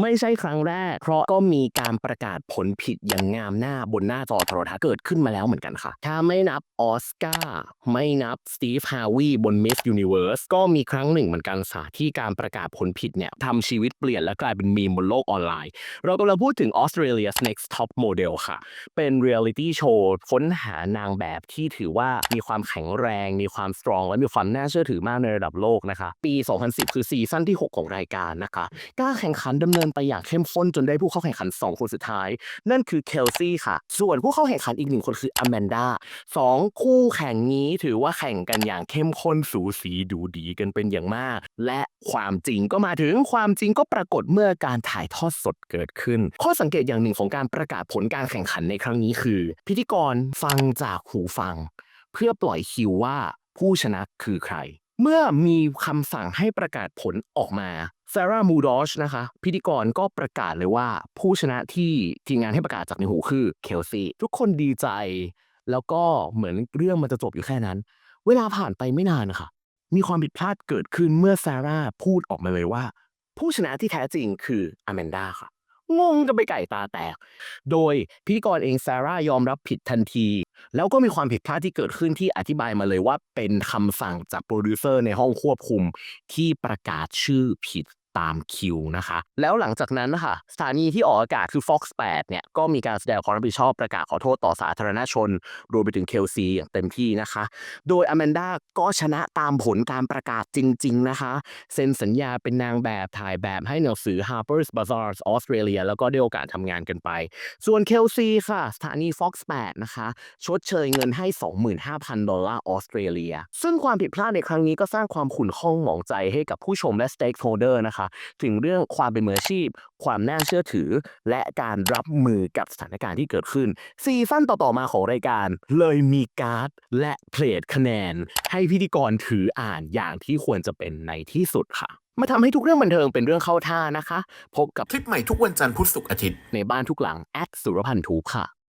ไม่ใช่ครั้งแรก เพราะก็มีการประกาศผลผิดอย่างงามหน้าบนหน้าจอโทรทัศน์เกิดขึ้นมาแล้วเหมือนกันค่ะ ถ้าไม่นับออสการ์ไม่นับสตีฟฮาวีบน Miss Universe ก็มีครั้งหนึ่งเหมือนกันสาที่การประกาศผลผิดเนี่ยทำชีวิตเปลี่ยนและกลายเป็นมีมบนโลกออนไลน์ เรากำลังพูดถึง Australia's Next Top Model ค่ะ เป็นเรียลิตี้โชว์ค้นหานางแบบที่ถือว่ามีความแข็งแรง มีความสตรอง และมีความน่าเชื่อถือมากในระดับโลกนะคะ ปี 2010 คือซีซั่นที่ 6 ของรายการนะคะ การแข่งขันดำเนินไปอย่างเข้มข้นจนได้ผู้เข้าแข่งขัน 2 คนสุดท้าย นั่นคือเคลซี่ค่ะ ส่วนผู้เข้าแข่งขันอีกหนึ่งคนคืออแมนดาสองคู่แข่งนี้ถือว่าแข่งกันอย่างเข้มข้นสูสีดูดีกันเป็นอย่างมาก และความจริงก็มาถึงความจริงก็ปรากฏเมื่อการถ่ายทอดสดเกิดขึ้น ข้อสังเกตอย่างหนึ่งของการประกาศผลการแข่งขันในครั้งนี้คือ พิธีกรฟังจากหูฟัง เพื่อปล่อยคิวว่าผู้ชนะคือใคร เมื่อมีคำสั่งให้ประกาศผลออกมาซาร่ามูดอชนะคะ พิธีกรก็ประกาศเลยว่า ผู้ชนะที่ทีมงานให้ประกาศจากในหูคือเคลซีทุกคนดีใจ แล้วก็เหมือนเรื่องมันจะจบอยู่แค่นั้น เวลาผ่านไปไม่นานนะคะ มีความผิดพลาดเกิดขึ้นเมื่อซาร่าพูดออกมาเลยว่า ผู้ชนะที่แท้จริงคืออแมนดาค่ะ งงจะไปไก่ตาแตก โดยพิธีกรเองซาร่ายอมรับผิดทันที แล้วก็มีความผิดพลาดที่เกิดขึ้นที่อธิบายมาเลยว่าเป็นคำสั่งจากโปรดิวเซอร์ในห้องควบคุมที่ประกาศชื่อผิด ตามคิวนะคะ แล้วหลังจากนั้นนะคะสถานีที่ออกอากาศคือ Fox 8 เนี่ย ก็มีการแสดงความรับผิดชอบประกาศขอโทษต่อสาธารณชน รวมไปถึงเคลซีอย่างเต็มที่นะคะ โดยอแมนดาก็ชนะตามผลการประกาศจริง ๆ นะคะ เซ็นสัญญาเป็นนางแบบถ่ายแบบให้หนังสือ Harper's Bazaar ออสเตรเลียแล้วก็ได้โอกาสทำงานกันไป ส่วนเคลซีค่ะ สถานี Fox 8 นะคะ ชดเชยเงินให้ 25,000 ดอลลาร์ออสเตรเลีย ซึ่งความผิดพลาดในครั้งนี้ก็สร้างความขุ่นข้องหมองใจให้กับผู้ชมและ stakeholder นะคะถึงเรื่องความเป็นมืออาชีพ ความน่าเชื่อถือ และการรับมือกับสถานการณ์ที่เกิดขึ้น ซีซั่นต่อๆมาของรายการ เลยมีการ์ดและเพลทคะแนน ให้พิธีกรถืออ่านอย่างที่ควรจะเป็นในที่สุดค่ะมาทำให้ทุกเรื่องบันเทิงเป็นเรื่องเข้าท่านะคะ พบกับคลิปใหม่ทุกวันจันทร์พุธศุกร์อาทิตย์ ในบ้านทุกหลังแอดสุรพันธ์ทูปค่ะ